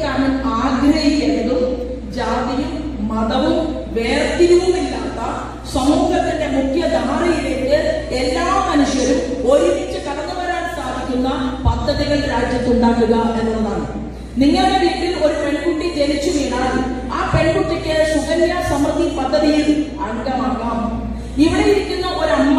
കാണാൻ ആഗ്രഹിക്കുന്നതും ജാതിയും മതവും വേർതിരിവുമില്ലാത്ത സമൂഹത്തിന്റെ മുഖ്യധാരയിലേക്ക് എല്ലാ മനുഷ്യരും ഒരുമിച്ച് കടന്നു വരാൻ സാധിക്കുന്ന പദ്ധതികൾ രാജ്യത്തുണ്ടാക്കുക എന്നതാണ് നിങ്ങളുടെ വീട്ടിൽ ഒരു പെൺകുട്ടി ജനിച്ചു വീണാൽ ആ പെൺകുട്ടിക്ക് സുകന്യ സമൃദ്ധി പദ്ധതിയിൽ അംഗമാകാം ഇവിടെ ഇരിക്കുന്ന ഒരമ്മ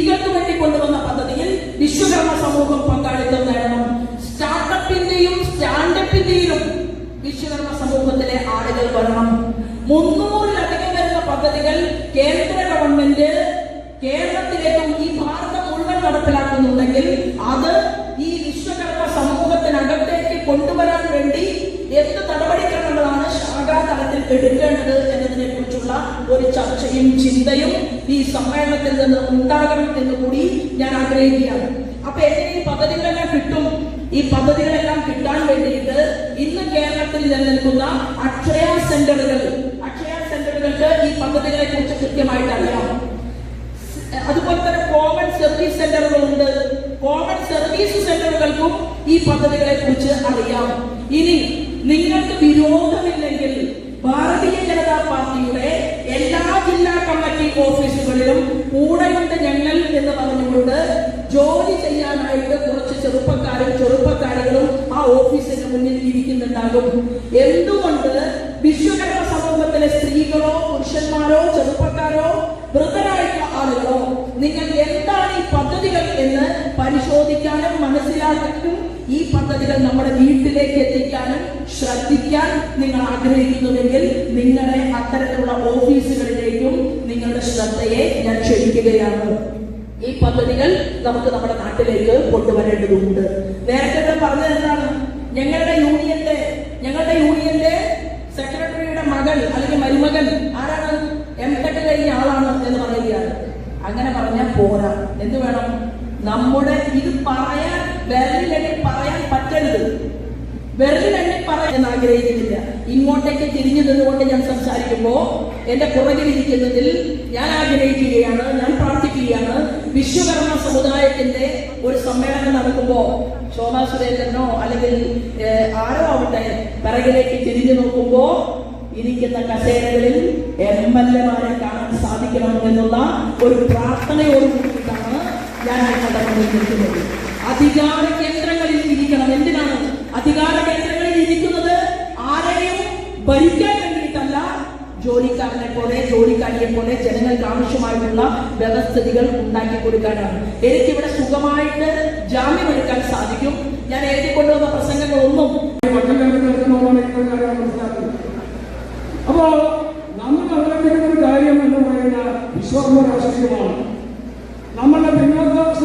സ്ത്രീകൾക്ക് വേണ്ടി കൊണ്ടുവന്ന പദ്ധതിയിൽ വിശ്വകർമ്മ സമൂഹം പങ്കാളിത്തം നേടണം. സ്റ്റാർട്ടപ്പിന്റെയും സ്റ്റാൻഡപ്പിന്റെയും വിശ്വകർമ്മ സമൂഹത്തിലെ ആളുകൾ വരണം. മുന്നൂറിലധികം വരുന്ന പദ്ധതികൾ കേന്ദ്ര ഗവൺമെന്റ് കേരളത്തിലേക്കും ഈ ഭാരതം മുഴുവൻ നടപ്പിലാക്കുന്നുണ്ടെങ്കിൽ അത് ഈ വിശ്വകർമ്മ സമൂഹത്തിനകത്തേക്ക് കൊണ്ടുവരാൻ വേണ്ടി എന്ത് ശാഖാതലത്തിൽ എടുക്കേണ്ടത് എന്നതിനെ കുറിച്ചുള്ള ഒരു ചർച്ചയും ചിന്തയും ഈ സമ്മേളനത്തിൽ നിന്ന് ഉണ്ടാകണം എന്ന് കൂടി ഞാൻ ആഗ്രഹിക്കുകയാണ്. അപ്പൊ എങ്ങനെ ഈ പദ്ധതികളെല്ലാം കിട്ടും? ഈ പദ്ധതികളെല്ലാം കിട്ടാൻ വേണ്ടിയിട്ട് ഇന്ന് കേരളത്തിൽ നിലനിൽക്കുന്ന അക്ഷയ സെന്ററുകൾ അക്ഷയ സെന്ററുകൾക്ക് ഈ പദ്ധതികളെ കുറിച്ച് കൃത്യമായിട്ട് അറിയാം അതുപോലെ തന്നെ കോമൺ സർവീസ് സെന്ററുകളുണ്ട്. കോമൺ സർവീസ് സെന്ററുകൾക്കും ഈ പദ്ധതികളെ കുറിച്ച് അറിയാം. ഇനി നിങ്ങൾക്ക് വിരോധമില്ലെങ്കിൽ ഭാരതീയ ജനതാ പാർട്ടിയുടെ എല്ലാ ജില്ലാ കമ്മിറ്റി ഓഫീസുകളിലും കൂടെയുണ്ട് ഞങ്ങൾ എന്ന് പറഞ്ഞുകൊണ്ട് ജോലി ചെയ്യാനായിട്ട് കുറച്ച് ചെറുപ്പക്കാരും ചെറുപ്പക്കാരികളും ആ ഓഫീസിന് മുന്നിൽ ഇരിക്കുന്നുണ്ടാകും. എന്തുകൊണ്ട് വിശ്വകർമ്മ സമൂഹത്തിലെ സ്ത്രീകളോ പുരുഷന്മാരോ ചെറുപ്പക്കാരോ വൃദ്ധരായിട്ടുള്ള ആളുകളോ നിങ്ങൾ എന്താണ് ഈ പദ്ധതികൾ എന്ന് പരിശോധിക്കാനും മനസ്സിലാക്കാനും ഈ പദ്ധതികൾ നമ്മുടെ വീട്ടിലേക്ക് ശ്രദ്ധിക്കാൻ നിങ്ങൾ ആഗ്രഹിക്കുന്നുവെങ്കിൽ നിങ്ങളുടെ അത്തരത്തിലുള്ള ഓഫീസുകളിലേക്കും നിങ്ങളുടെ ശ്രദ്ധയെ ഞാൻ ക്ഷണിക്കുകയാണ്. ഈ പദ്ധതികൾ നമുക്ക് നമ്മുടെ നാട്ടിലേക്ക് കൊണ്ടുവരേണ്ടതുണ്ട്. നേരത്തെ പറഞ്ഞത് എന്താണ്? ഞങ്ങളുടെ യൂണിയന്റെ ഞങ്ങളുടെ യൂണിയന്റെ സെക്രട്ടറിയുടെ മകൾ അല്ലെങ്കിൽ മരുമകൻ ആരാണ്? എം ടെക് കഴിഞ്ഞ ആളാണ് എന്ന് പറയുകയാണ്. അങ്ങനെ പറഞ്ഞാൽ പോരാ. എന്ത് വേണം? നമ്മുടെ ഇത് പറയാൻ വേറെ പറയാൻ പറ്റരുത്. വിരലിലെണ്ണി പറയാൻ ആഗ്രഹിക്കുന്നില്ല. ഇങ്ങോട്ടേക്ക് തിരിഞ്ഞു നിന്നുകൊണ്ട് ഞാൻ സംസാരിക്കുമ്പോൾ എന്റെ പുറകിലിരിക്കുന്നതിൽ ഞാൻ ആഗ്രഹിക്കുകയാണ് ഞാൻ പ്രാർത്ഥിക്കുകയാണ്. വിശ്വകർമ്മ സമുദായത്തിന്റെ ഒരു സമ്മേളനം നടക്കുമ്പോൾ ശോഭാ സുരേന്ദ്രനോ അല്ലെങ്കിൽ ആരോ ആവട്ടെ പിറകിലേക്ക് തിരിഞ്ഞു നോക്കുമ്പോ ഇരിക്കുന്ന കസേരകളിൽ എം എൽ എമാരെ കാണാൻ സാധിക്കണം എന്നുള്ള ഒരു പ്രാർത്ഥനയോട് കൂടിയിട്ടാണ് ഞാൻ അധികാര എന്തിനാണ് അധികാര കേന്ദ്രങ്ങളിൽ ഇരിക്കുന്നത് ആരെയും ഭരിക്കാൻ വേണ്ടിയിട്ടല്ല. ജോലിക്കാരനെ പോലെ ജോലിക്കാരിയെ പോലെ ജനങ്ങൾക്ക് ആവശ്യമായിട്ടുള്ള വ്യവസ്ഥിതികൾ ഉണ്ടാക്കി കൊടുക്കാനാണ്. എനിക്കിവിടെ സുഖമായിട്ട് ജാമ്യം എടുക്കാൻ സാധിക്കും. ഞാൻ എഴുതി കൊണ്ടുവന്ന പ്രസംഗങ്ങളൊന്നും അപ്പോ നമ്മൾ അവതരിപ്പിക്കുന്ന ഒരു കാര്യം എന്ന് പറയുന്ന രാഷ്ട്രീയമാണ്. നമ്മളുടെ പിന്നോക്കാവസ്ഥ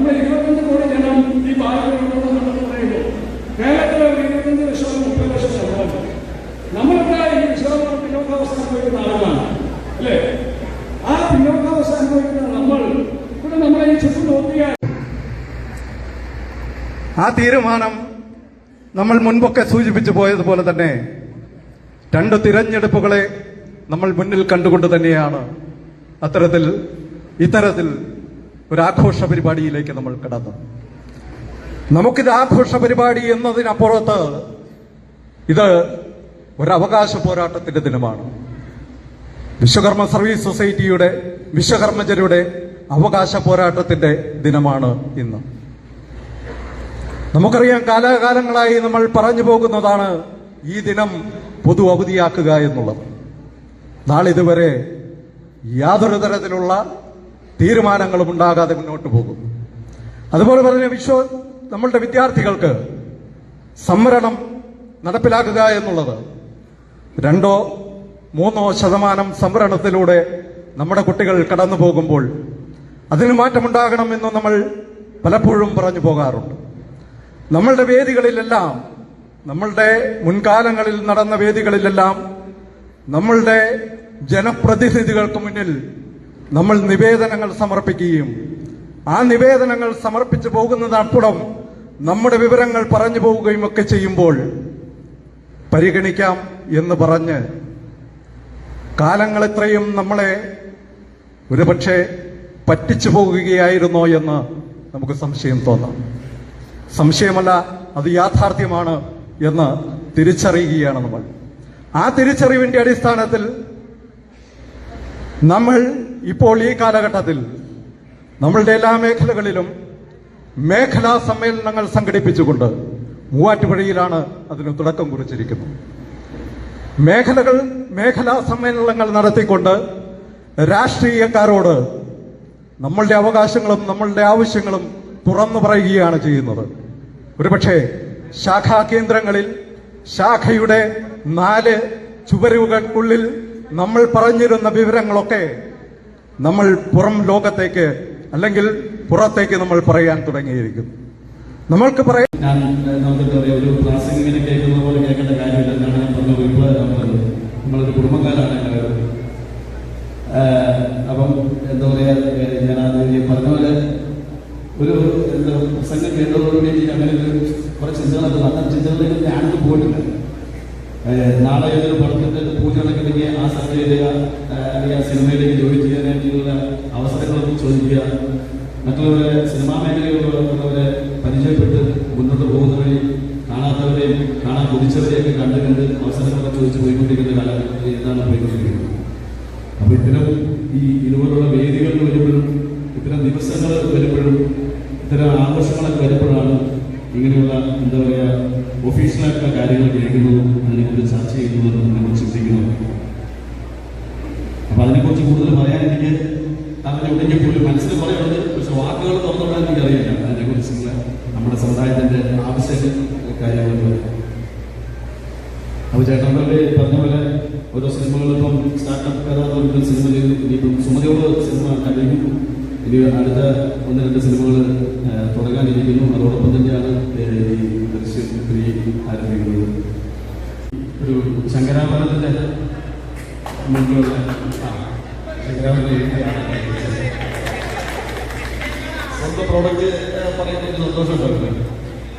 നമ്മൾ ഇരുപത്തഞ്ച് കോടി ജനം ഈ ബാലകളുണ്ടെന്ന് പറയുമ്പോൾ കേരളത്തിലെ ഒരു ഇരുപത്തഞ്ച് ലക്ഷം മുപ്പത് ലക്ഷം ശതമാനം. നമ്മളിവിടെ ഈ വിശ്വാസം പിന്നോക്കാവസ്ഥ അനുഭവിക്കുന്ന ആളുകളാണ്. അല്ലേ? ആ പിന്നോക്കാവസ്ഥ അനുഭവിക്കുന്ന നമ്മൾ ഇവിടെ നമ്മളെ ഈ ചുറ്റും നോക്കിയാൽ ആ തീരുമാനം നമ്മൾ മുൻപൊക്കെ സൂചിപ്പിച്ചു പോയതുപോലെ തന്നെ രണ്ട് തിരഞ്ഞെടുപ്പുകളെ നമ്മൾ മുന്നിൽ കണ്ടുകൊണ്ട് തന്നെയാണ്. അത്തരത്തിൽ ഇത്തരത്തിൽ ഒരു ആഘോഷ പരിപാടിയിലേക്ക് നമ്മൾ കടന്നു. നമുക്കിത് ആഘോഷ പരിപാടി എന്നതിനപ്പുറത്ത് ഇത് ഒരവകാശ പോരാട്ടത്തിന്റെ ദിനമാണ്. വിശ്വകർമ്മ സർവീസ് സൊസൈറ്റിയുടെ വിശ്വകർമ്മജരുടെ അവകാശ പോരാട്ടത്തിന്റെ ദിനമാണ് ഇന്ന്. നമുക്കറിയാം കാലാകാലങ്ങളായി നമ്മൾ പറഞ്ഞു പോകുന്നതാണ് ഈ ദിനം പൊതു അവധിയാക്കുക എന്നുള്ളത്. നാളിതുവരെ യാതൊരു തരത്തിലുള്ള തീരുമാനങ്ങളും ഉണ്ടാകാതെ മുന്നോട്ട് പോകും. അതുപോലെ പറഞ്ഞ വിശ്വ നമ്മളുടെ വിദ്യാർത്ഥികൾക്ക് സംവരണം നടപ്പിലാക്കുക എന്നുള്ളത് രണ്ടോ മൂന്നോ ശതമാനം സംവരണത്തിലൂടെ നമ്മുടെ കുട്ടികൾ കടന്നു പോകുമ്പോൾ അതിന് മാറ്റമുണ്ടാകണമെന്ന് നമ്മൾ പലപ്പോഴും പറഞ്ഞു പോകാറുണ്ട്. നമ്മളുടെ വേദികളിലെല്ലാം നമ്മളുടെ മുൻകാലങ്ങളിൽ നടന്ന വേദികളിലെല്ലാം നമ്മളുടെ ജനപ്രതിനിധികൾക്ക് മുന്നിൽ നമ്മൾ നിവേദനങ്ങൾ സമർപ്പിക്കുകയും ആ നിവേദനങ്ങൾ സമർപ്പിച്ചു പോകുന്നതപ്പുറം നമ്മുടെ വിവരങ്ങൾ പറഞ്ഞു പോവുകയും ഒക്കെ ചെയ്യുമ്പോൾ പരിഗണിക്കാം എന്ന് പറഞ്ഞ് കാലങ്ങൾ ഇത്രയും നമ്മളെ ഒരുപക്ഷെ പറ്റിച്ചു പോകുകയായിരുന്നോ എന്ന് നമുക്ക് സംശയം തോന്നാം. സംശയമല്ല അത് യാഥാർത്ഥ്യമാണ് എന്ന് തിരിച്ചറിയുകയാണ് നമ്മൾ. ആ തിരിച്ചറിവിന്റെ അടിസ്ഥാനത്തിൽ നമ്മൾ ഇപ്പോൾ ഈ കാലഘട്ടത്തിൽ നമ്മളുടെ എല്ലാ മേഖലകളിലും മേഖലാ സമ്മേളനങ്ങൾ സംഘടിപ്പിച്ചുകൊണ്ട് മൂവാറ്റുപുഴയിലാണ് അതിന് തുടക്കം കുറിച്ചിരിക്കുന്നത്. മേഖലകൾ മേഖലാ സമ്മേളനങ്ങൾ നടത്തിക്കൊണ്ട് രാഷ്ട്രീയക്കാരോട് നമ്മളുടെ അവകാശങ്ങളും നമ്മളുടെ ആവശ്യങ്ങളും തുറന്നു പറയുകയാണ് ചെയ്യുന്നത്. ഒരുപക്ഷെ ശാഖാ കേന്ദ്രങ്ങളിൽ ശാഖയുടെ നാല് ചുവരുകൾക്കുള്ളിൽ നമ്മൾ പറഞ്ഞിരുന്ന വിവരങ്ങളൊക്കെ നമ്മൾ പുറം ലോകത്തേക്ക് അല്ലെങ്കിൽ പുറത്തേക്ക് നമ്മൾ പറയാൻ തുടങ്ങിയിരിക്കും. നമ്മൾക്ക് പറയാം ഒരു കേൾക്കുന്ന പോലെ കാര്യമില്ല. നമ്മളൊരു കുടുംബക്കാരാണ് അപ്പം എന്താ പറയുക ഞാൻ പോലെ ഒരു എന്താ പ്രസംഗം കേട്ടതോടുകൂടി എനിക്ക് അങ്ങനെ ഒരു കുറെ ചിന്തകളൊക്കെ നല്ല ചിന്തകളിലേക്ക് ഞാനൊന്നും പോയിട്ടില്ല. നാളെ ഏതൊരു പടത്തിന്റെ നടക്കുന്നെങ്കിൽ ആ സമയത്ത് അല്ലെങ്കിൽ ആ സിനിമയിലേക്ക് ജോലി ചെയ്യാനായിട്ടുള്ള അവസരങ്ങളൊക്കെ ചോദിക്കുക. മറ്റുള്ളവരെ സിനിമാ മേഖലയിലുള്ളവരെ പരിചയപ്പെട്ട് മുന്നോട്ട് പോകുന്ന കാണാത്തവരെയും കാണാൻ കൊതിച്ചവരെയൊക്കെ കണ്ട് കണ്ട് അവസരങ്ങളൊക്കെ ചോദിച്ച് പോയിക്കൊണ്ടിരിക്കുന്ന കാലഘട്ടത്തിൽ എന്താണ് പോയിക്കൊണ്ടിരിക്കുന്നത്? അപ്പൊ ഇത്തരം ഈ ഇതുപോലുള്ള വേദികൾ വരുമ്പോഴും ഇത്തരം ദിവസങ്ങൾ വരുമ്പോഴും ഇത്തരം ആഘോഷങ്ങളൊക്കെ വരുമ്പോഴാണ് ഇങ്ങനെയുള്ള എന്താ പറയുക ഒഫീഷ്യലായിട്ടുള്ള കാര്യങ്ങൾ കേൾക്കുന്നതും അതിനെക്കുറിച്ച് ചർച്ച ചെയ്യുന്നതും അതിനെക്കുറിച്ച് ചിന്തിക്കുന്നതും അപ്പൊ അതിനെക്കുറിച്ച് കൂടുതൽ പറയാൻ എനിക്ക് അതിനുണ്ടെങ്കിൽ പോലും മനസ്സിൽ പറയുന്നത് പക്ഷെ വാക്കുകൾ തുറന്നുവിടാൻ എനിക്ക് അറിയില്ല അതിനെക്കുറിച്ചുള്ള നമ്മുടെ സമുദായത്തിന്റെ ആവശ്യങ്ങൾ കാര്യങ്ങൾ അപ്പൊ ചേട്ടന്മാരുടെ പറഞ്ഞ പോലെ ഓരോ സിനിമകളിപ്പം സ്റ്റാർട്ടപ്പ് കഥ സിനിമ ചെയ്തു. ഇനിയിപ്പം സുമതിയോട് സിനിമ കഴിഞ്ഞു ഇനി അടുത്ത ഒന്ന് രണ്ട് സിനിമകൾ തുടങ്ങാനിരിക്കുന്നു. അതോടൊപ്പം തന്നെയാണ് ദൃശ്യ ഈ ദൃശ്യം ത്രീ ആരംഭിക്കുന്നത്. ഒരു ശങ്കരാഭരണത്തിന്റെ മുമ്പിലുള്ള സ്വന്തം പ്രോഡക്റ്റ് പറയുന്നതിന് സന്തോഷമുണ്ടാവില്ല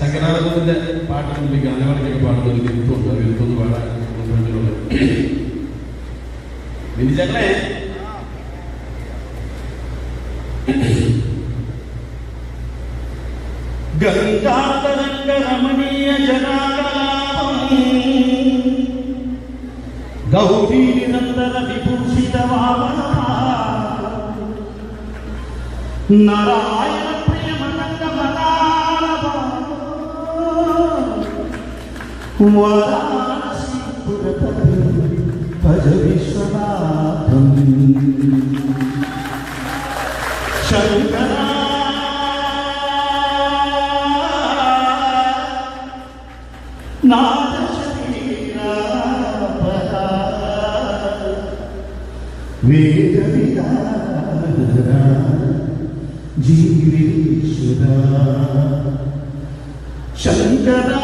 ശങ്കരാഭരണത്തിന്റെ പാട്ട് മുമ്പിൽ ഗാനമേളയ്ക്കൊക്കെ പാടുന്ന ഒരു വിരുദ്ധമുണ്ട് വിരുദ്ധം പാടാൻ വിനിജങ്ങളെ गङ्गातरङ्गरमणीय जनाकलापम् गौरीनन्दन विभूषितवामनः नारायण वाराणसीपुरतः भज विश्वनाथम् ശങ്കര ഞാൻ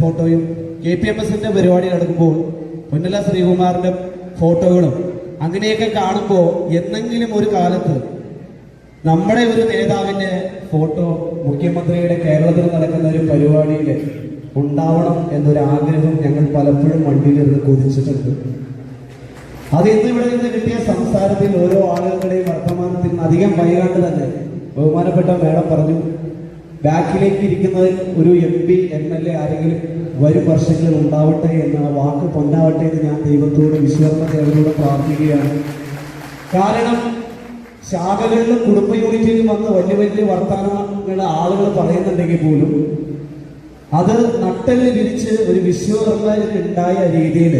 ഫോട്ടോയും കെ പി എം എസിന്റെ പരിപാടി നടക്കുമ്പോൾ പൊന്നല ശ്രീകുമാറിന്റെ ഫോട്ടോകളും അങ്ങനെയൊക്കെ കാണുമ്പോൾ എന്തെങ്കിലും ഒരു കാലത്ത് നമ്മുടെ ഒരു നേതാവിന്റെ ഫോട്ടോ മുഖ്യമന്ത്രിയുടെ കേരളത്തിൽ നടക്കുന്ന ഒരു പരിപാടിയിൽ ഉണ്ടാവണം എന്നൊരു ആഗ്രഹം ഞങ്ങൾ പലപ്പോഴും വണ്ടിയിലിരുന്ന് കൊതിച്ചിട്ടുണ്ട്. അത് ഇന്ന് ഇവിടെ നിന്ന് കിട്ടിയ സംസാരത്തിൽ ഓരോ ആളുകളുടെയും വർത്തമാനത്തിൽ അധികം വൈകാണ്ട് തന്നെ ബഹുമാനപ്പെട്ട മേഡം പറഞ്ഞു ബാക്കിലേക്ക് ഇരിക്കുന്നത് ഒരു M P M L A ആരെങ്കിലും വരും വർഷങ്ങളിൽ ഉണ്ടാവട്ടെ എന്ന വാക്ക് പൊന്നാവട്ടെ എന്ന് ഞാൻ ദൈവത്തോട് വിശ്വർമ്മ ദേവനോട് പ്രാർത്ഥിക്കുകയാണ്. കാരണം ശാഖകളിലും കുടുംബ യൂണിറ്റിൽ വന്ന് വലിയ വലിയ വർത്തമാനങ്ങൾ ആളുകൾ പറയുന്നുണ്ടെങ്കിൽ പോലും അത് നട്ടൽ വിരിച്ച് ഒരു വിശ്വകർമ്മയിൽ ഉണ്ടായ രീതിയിൽ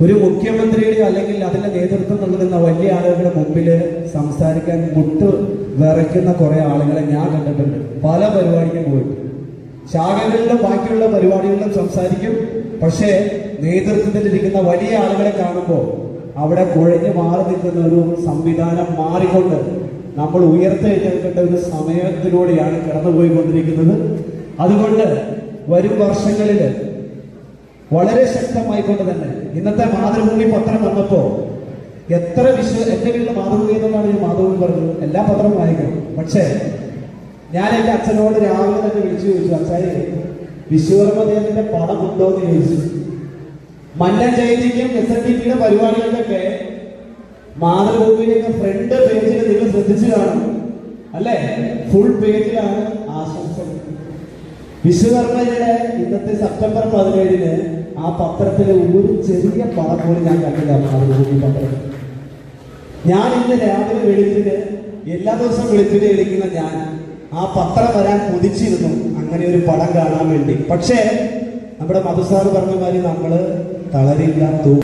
ഒരു മുഖ്യമന്ത്രിയുടെ അല്ലെങ്കിൽ അതിന്റെ നേതൃത്വം നൽകുന്ന വലിയ ആളുകളുടെ മുമ്പിൽ സംസാരിക്കാൻ മുട്ട് വിറയ്ക്കുന്ന കുറെ ആളുകളെ ഞാൻ കണ്ടിട്ടുണ്ട്. പല പരിപാടിക്കും പോയിട്ട് ശാഖകളിലും ബാക്കിയുള്ള പരിപാടികളിലും സംസാരിക്കും. പക്ഷേ നേതൃത്വത്തിൽ ഇരിക്കുന്ന വലിയ ആളുകളെ കാണുമ്പോൾ അവിടെ കുഴഞ്ഞു മാറി നിൽക്കുന്ന ഒരു സംവിധാനം മാറിക്കൊണ്ട് നമ്മൾ ഉയർത്തെഴുന്നേൽക്കേണ്ട ഒരു സമയത്തിലൂടെയാണ് കടന്നുപോയിക്കൊണ്ടിരിക്കുന്നത്. അതുകൊണ്ട് വരും വർഷങ്ങളിൽ വളരെ ശക്തമായിക്കൊണ്ട് തന്നെ ഇന്നത്തെ മാതൃഭൂമി പത്രം വന്നപ്പോ എത്ര വിശ്വ എന്റെ വീട്ടിൽ മാതൃഭൂമി എന്നാണ് ഞാൻ മാധവൻ പറഞ്ഞു എല്ലാ പത്രവും വായിക്കും. പക്ഷേ ഞാൻ എന്റെ അച്ഛനോട് രാവിലെ തന്നെ വിളിച്ചു ചോദിച്ചു അച്ഛായി വിശ്വകർമ്മദേവന്റെ പടം ഉണ്ടോ എന്ന് ചോദിച്ചു. മന്നൻ ജയന്തിക്കും എസ് എൻ ഡി പിയുടെ പരിപാടികൾക്കൊക്കെ മാതൃഭൂമിയിലേക്ക് ഫ്രണ്ട് പേജിൽ നിങ്ങൾ ശ്രദ്ധിച്ചു കാണും. അല്ലേ? ഫുൾ പേജിലാണ് ആശംസകൾ. വിശ്വകർമ്മയുടെ ഇന്നത്തെ സെപ്റ്റംബർ പതിനേഴിന് ആ പത്രത്തിലെ ഒരു ചെറിയ പടം പോലും ഞാൻ കണ്ടില്ല. മാതൃഭൂമി പത്രത്തിൽ. ഞാൻ ഇന്ന് രാവിലെ വെളുപ്പിന് എല്ലാ ദിവസവും വെളുപ്പിന് വിളിക്കുന്ന ഞാൻ ആ പത്രം വരാൻ കൊതിച്ചിരുന്നു. അങ്ങനെ ഒരു പടം കാണാൻ വേണ്ടി. പക്ഷേ നമ്മുടെ മധുസാർ പറഞ്ഞ മാതിരി നമ്മൾ തളരില്ല തൂ